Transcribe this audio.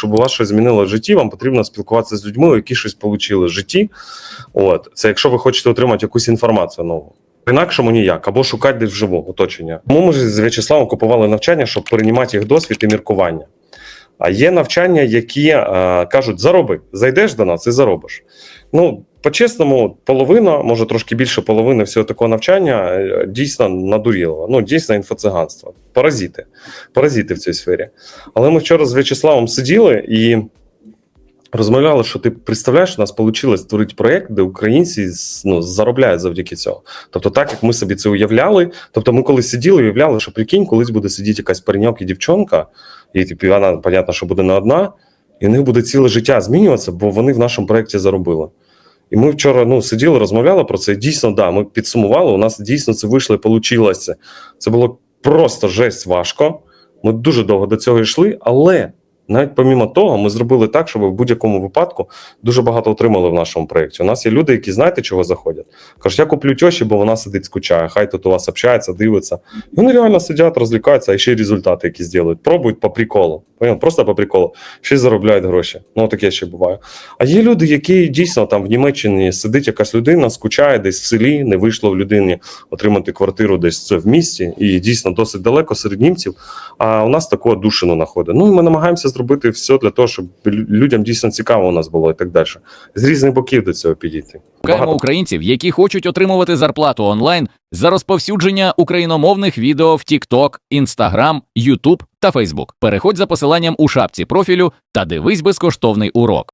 Щоб у вас щось змінило в житті, вам потрібно спілкуватися з людьми, які щось отримали в житті. От це якщо ви хочете отримати якусь інформацію нову. Інакшому ніяк, або шукати десь вживу оточення. Тому ми з В'ячеславом купували навчання, щоб приймати їх досвід і міркування. А є навчання, які е, кажуть: зароби, зайдеш до нас і заробиш. Ну, по-чесному, половина, може трошки більше половини всього такого навчання е, дійсно надуріло. Ну, дійсно інфоциганство. Паразити. Паразити в цій сфері. Але ми вчора з В'ячеславом сиділи і розмовляли, що ти представляєш, у нас вийшло створити проєкт, де українці ну, заробляють завдяки цього. Тобто, так як ми собі це уявляли. Тобто, ми коли сиділи, уявляли, що прикинь, колись буде сидіти якась пареньок і дівчонка, і типу, вона, понятно, що буде не одна, і в них буде ціле життя змінюватися, бо вони в нашому проєкті заробили. І ми вчора ну, сиділи, розмовляли про це. Дійсно, да, ми підсумували. У нас дійсно це вийшло і вийшло. Це було просто жесть важко. Ми дуже довго до цього йшли, але навіть помімо того, ми зробили так, щоб в будь-якому випадку дуже багато отримали в нашому проєкті. У нас є люди, які знаєте, чого заходять. Кажуть, я куплю тьоші, бо вона сидить, скучає. Хай тут у вас общається, дивиться. І вони реально сидять, розвлікаються, а ще й результати якісь зроблять. Пробують по приколу. Просто по приколу. Ще й заробляють гроші. Ну, таке ще буває. А є люди, які дійсно там в Німеччині сидить якась людина, скучає десь в селі, не вийшло в людині отримати квартиру десь в місті, і дійсно досить далеко серед німців. А у нас такого душину знаходить. Ну і ми намагаємося зробити все для того, щоб людям дійсно цікаво у нас було і так далі. З різних боків до цього підійти. Шукаємо українців, які хочуть отримувати зарплату онлайн за розповсюдження україномовних відео в TikTok, Instagram, YouTube та Facebook. Переходь за посиланням у шапці профілю та дивись безкоштовний урок.